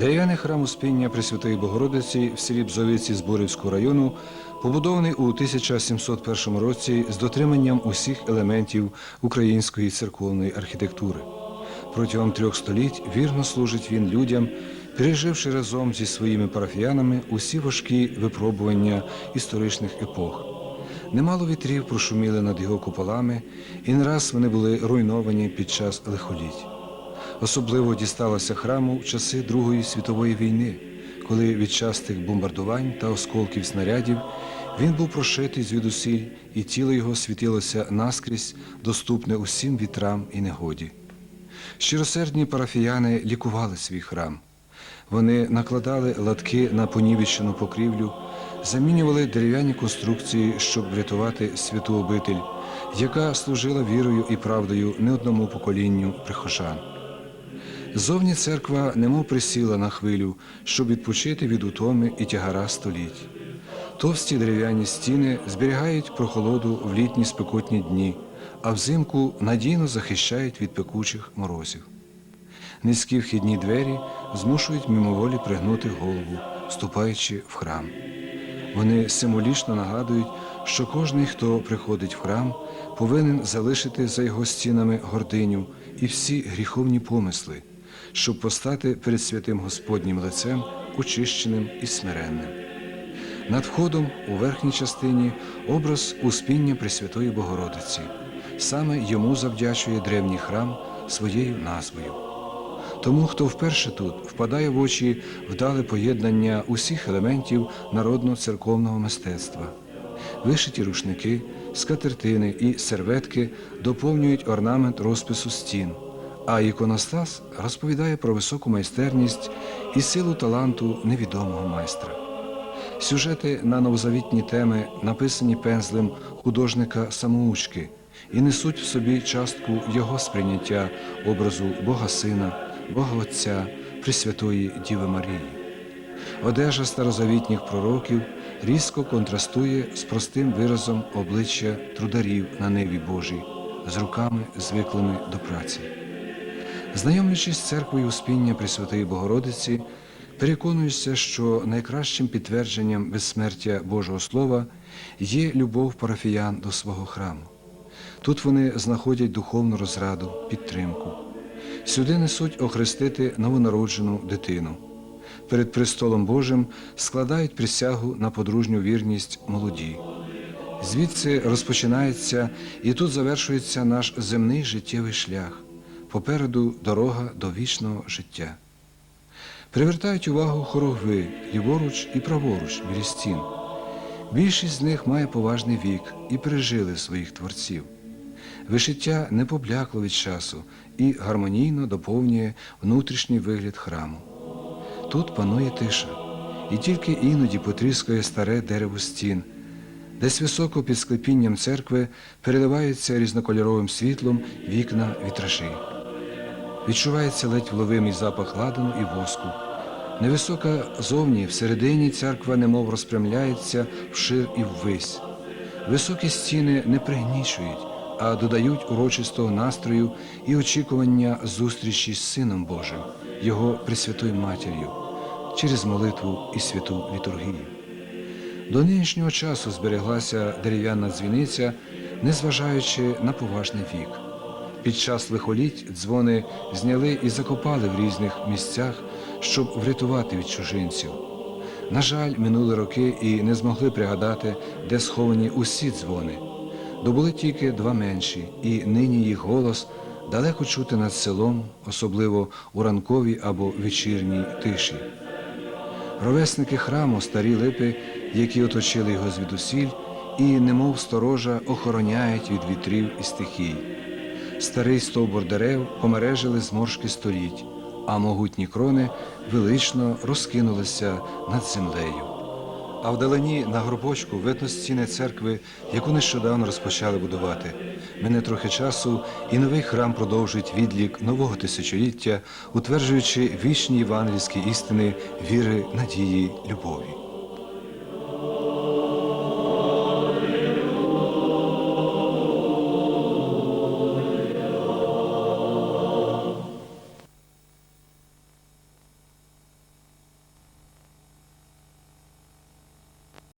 Дерев'яний храм Успіння Пресвятої Богородиці в селі Бзовиці Зборівського району побудований у 1701 році з дотриманням усіх елементів української церковної архітектури. Протягом трьох століть вірно служить він людям, переживши разом зі своїми парафіянами усі важкі випробування історичних епох. Немало вітрів прошуміли над його куполами, і не раз вони були руйновані під час лихоліть. Особливо дісталося храму в часи Другої світової війни, коли від частих бомбардувань та осколків снарядів він був прошитий звідусіль, і тіло його світилося наскрізь, доступне усім вітрам і негоді. Щиросердні парафіяни лікували свій храм. Вони накладали латки на понівечену покрівлю, замінювали дерев'яні конструкції, щоб врятувати святу обитель, яка служила вірою і правдою не одному поколінню прихожан. Зовні церква немов присіла на хвилю, щоб відпочити від утоми і тягара століть. Товсті дерев'яні стіни зберігають прохолоду в літні спекотні дні, а взимку надійно захищають від пекучих морозів. Низькі вхідні двері змушують мимоволі пригнути голову, вступаючи в храм. Вони символічно нагадують, що кожний, хто приходить в храм, повинен залишити за його стінами гординю і всі гріховні помисли, щоб постати перед святим Господнім лицем, очищеним і смиренним. Над входом у верхній частині образ успіння Пресвятої Богородиці. Саме йому завдячує древній храм своєю назвою. Тому, хто вперше тут впадає в очі вдале поєднання усіх елементів народно-церковного мистецтва. Вишиті рушники, скатертини і серветки доповнюють орнамент розпису стін, а іконостас розповідає про високу майстерність і силу таланту невідомого майстра. Сюжети на новозавітні теми написані пензлем художника самоучки і несуть в собі частку його сприйняття образу Бога Сина, Бога Отця, Пресвятої Діви Марії. Одежа старозавітніх пророків різко контрастує з простим виразом обличчя трударів на ниві Божій, з руками, звиклими до праці. Знайомлячись з церквою Успіння Пресвятої Богородиці, переконуюся, що найкращим підтвердженням безсмертя Божого Слова є любов парафіян до свого храму. Тут вони знаходять духовну розраду, підтримку. Сюди несуть охрестити новонароджену дитину. Перед престолом Божим складають присягу на подружню вірність молоді. Звідси розпочинається і тут завершується наш земний життєвий шлях. Попереду дорога до вічного життя. Привертають увагу хорогви ліворуч і праворуч біля стін. Більшість з них має поважний вік і пережили своїх творців. Вишиття не поблякло від часу і гармонійно доповнює внутрішній вигляд храму. Тут панує тиша, і тільки іноді потріскає старе дерево стін, десь високо під склепінням церкви переливаються різнокольоровим світлом вікна вітражі. Відчувається ледь вловимий запах ладану і воску. Невисока зовні, всередині церква немов розпрямляється вшир і ввись. Високі стіни не пригнічують, а додають урочистого настрою і очікування зустрічі з Сином Божим, Його Пресвятою Матір'ю, через молитву і святу літургію. До нинішнього часу збереглася дерев'яна дзвіниця, незважаючи на поважний вік. Під час лихоліть дзвони зняли і закопали в різних місцях, щоб врятувати від чужинців. На жаль, минули роки і не змогли пригадати, де сховані усі дзвони. Добули тільки два менші, і нині їх голос далеко чути над селом, особливо у ранковій або вечірній тиші. Ровесники храму старі липи, які оточили його звідусіль, і, немов сторожа, охороняють від вітрів і стихій. Старий стовбур дерев помережили зморшки століть, а могутні крони велично розкинулися над землею. А вдалині на горбочку видно стіни церкви, яку нещодавно розпочали будувати. Мине трохи часу, і новий храм продовжить відлік нового тисячоліття, утверджуючи вічні євангельські істини віри, надії, любові.